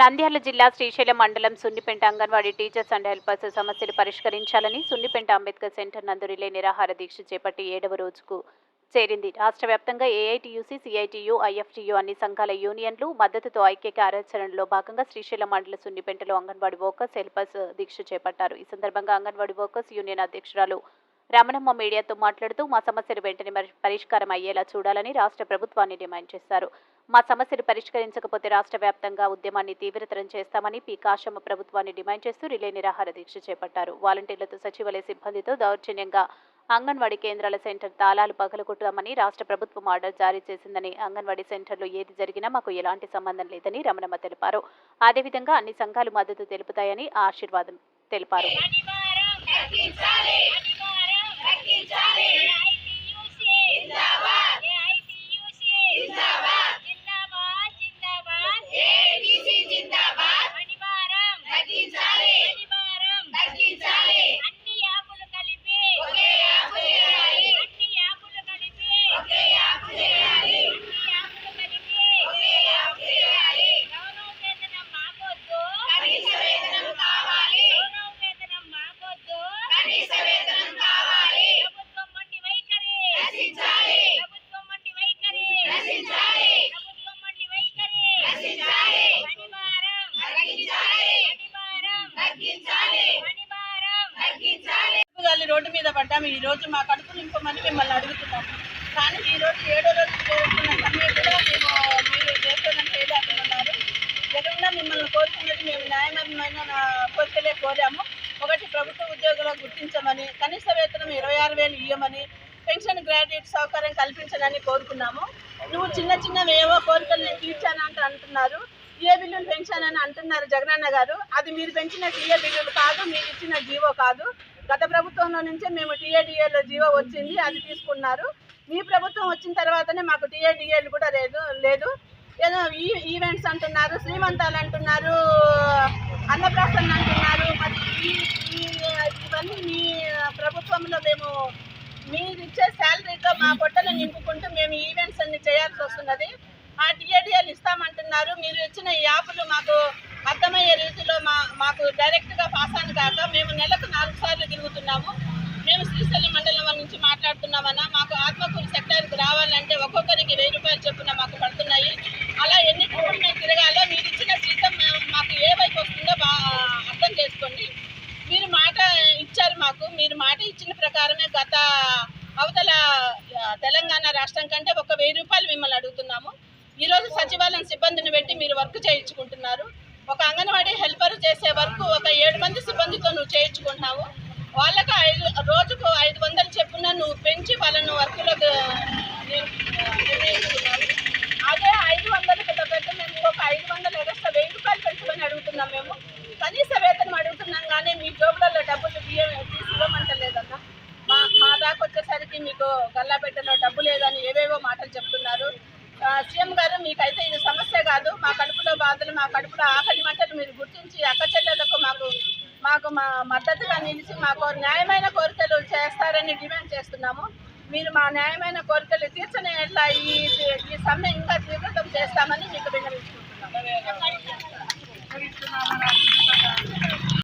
నంద్యాల జిల్లా శ్రీశైలం మండలం Sunnipenta anganwadi teachers and helpers సమస్యలు పరిష్కరించాలని సున్నిపెంట అంబేద్కర్ సెంటర్ నందు రిలే నిరాహార దీక్ష చేపట్టి ఏడవ రోజుకు చేరింది. రాష్ట్ర వ్యాప్తంగా ఏఐటీయూసీ సిఐటియు ఐఎఫ్టియు అన్ని సంఘాల యూనియన్లు మద్దతుతో ఐక్య కార్యాచరణలో భాగంగా శ్రీశైలం మండల సున్నిపెంటలో అంగన్వాడీ వర్కర్స్ హెల్పర్స్ దీక్ష చేపట్టారు. ఈ సందర్భంగా అంగన్వాడీ వర్కర్స్ యూనియన్ అధ్యక్షురాలు రమణమ్మ మీడియాతో మాట్లాడుతూ మా సమస్యలు వెంటనే పరిష్కారం అయ్యేలా చూడాలని రాష్ట్ర ప్రభుత్వాన్ని డిమాండ్ చేశారు. మా సమస్యలు పరిష్కరించకపోతే రాష్ట్ర వ్యాప్తంగా ఉద్యమాన్ని తీవ్రతరం చేస్తామని పి. కాశమ్మ ప్రభుత్వాన్ని డిమాండ్ చేస్తూ రిలే నిరాహార దీక్ష చేపట్టారు. వాలంటీర్లతో సచివాలయ సిబ్బందితో దౌర్జన్యంగా అంగన్వాడీ కేంద్రాల సెంటర్ తాళాలు పగలగొట్టామని రాష్ట్ర ప్రభుత్వం ఆర్డర్ జారీ చేసిందని అంగన్వాడీ సెంటర్లో ఏది జరిగినా మాకు ఎలాంటి సంబంధం లేదని రమణమ్మ తెలిపారు. అదేవిధంగా అన్ని సంఘాలు మద్దతు తెలుపుతాయని ఆశీర్వాదం తెలిపారు. రోడ్డు మీద పడ్డాము. ఈ రోజు మా కడుపు నింపమని మిమ్మల్ని అడుగుతున్నాం. కానీ ఈ రోజు ఏడో రోజు చేరుకున్న సమయం కూడా మేము మీరు చేసేదని చేయలేకున్నారు జగన్ మిమ్మల్ని కోరుకున్నది మేము న్యాయమైన నా కోరికలే కోరాము. ఒకటి ప్రభుత్వ ఉద్యోగులకు గుర్తించమని కనీస వేతనం ఇరవై ఆరు వేలు ఇవ్వమని పెన్షన్ గ్రాడ్యుయేట్ సౌకర్యం కల్పించాలని కోరుకున్నాము. నువ్వు చిన్న చిన్నవి ఏవో కోరికలు నేను తీర్చానంటూ అంటున్నారు. ఏ బిల్లులు పెంచానని అంటున్నారు జగనన్న గారు. అది మీరు పెంచిన టీఏ బిల్లులు కాదు మీరు ఇచ్చిన జీవో కాదు. గత ప్రభుత్వంలో నుంచే మేము టీఏడిఏలో జీవో వచ్చింది అది తీసుకున్నారు. మీ ప్రభుత్వం వచ్చిన తర్వాతనే మాకు టీఏడిఏలు కూడా లేదు లేదు. ఏదో ఈ ఈవెంట్స్ అంటున్నారు శ్రీమంతాలు అంటున్నారు అన్నప్రాసన అంటున్నారు మరి ఈ ఇవన్నీ మీ ప్రభుత్వంలో మేము మీరు ఇచ్చే శాలరీతో మా పొట్టలు నింపుకుంటూ మేము ఈవెంట్స్ అన్ని చేయాల్సి వస్తున్నది. ఆ టీఏడిఎల్ ఇస్తామంటున్నారు. మీరు ఇచ్చిన ఈ యాప్లు మాకు అర్థమయ్యే రీతిలో మా మాకు డైరెక్ట్గా పాస్ అని కాక మేము నెలకు నాలుగు సార్లు తిరుగుతున్నాము. మేము శ్రీశైలం మండలం నుంచి మాట్లాడుతున్నామన్నా మాకు ఆత్మకూరు సెక్టార్కి రావాలంటే ఒక్కొక్కరికి వెయ్యి రూపాయలు చెప్పున మాకు పడుతున్నాయి అలా ఎన్ని ట్రిప్పులు మేము తిరగాలో మీరు ఇచ్చిన జీతం మా- మాకు ఏ వైపు వస్తుందో బా అర్థం చేసుకోండి మీరు మాట ఇచ్చారు మాకు మీరు మాట ఇచ్చిన ప్రకారమే గత అవతల తెలంగాణ రాష్ట్రం కంటే ఒక వెయ్యి రూపాయలు మిమ్మల్ని అడుగుతున్నాము. ఈరోజు సచివాలయం సిబ్బందిని పెట్టి మీరు వర్క్ చేయించుకుంటున్నారు. ఒక అంగన్వాడీ హెల్పర్ చేసే వర్క్ ఒక ఏడు మంది సిబ్బందితో నువ్వు చేయించుకుంటున్నావు. వాళ్ళకు ఐదు రోజుకు ఐదు వందలు చెప్పున నువ్వు పెంచి వాళ్ళను వర్క్లో నిర్ణయించుకున్నావు అదే ఐదు వందలు పెద్ద పెద్ద మేము ఒక ఐదు వందలు ఎగస్ట్రా వెయ్యి రూపాయలు పెంచమని అడుగుతున్నాం మేము కనీస వేతనం అడుగుతున్నాం కానీ మీ జోబులలో డబ్బులు తీయ తీసి ఇవ్వమంటలేదన్న మా మా దాకా వచ్చేసరికి మీకు గల్లాపెట్టలో డబ్బు లేదని ఏవేవో మాటలు చెప్తున్నారు. సీఎం గారు మీకైతే ఇది సమస్య కాదు. మా కడుపులో బాధలు మా కడుపులో ఆకలి మంటలు మీరు గుర్తించి అక్క చెల్లెలకు మాకు మాకు మా మద్దతుగా నిలిచి మాకు న్యాయమైన కోరికలు చేస్తారని డిమాండ్ చేస్తున్నాము. మీరు మా న్యాయమైన కోరికలు తీర్చని ఎట్లా ఈ ఈ సమ్మె ఇంకా తీవ్రతం చేస్తామని మీకు విన్నవించుకుంటున్నాము.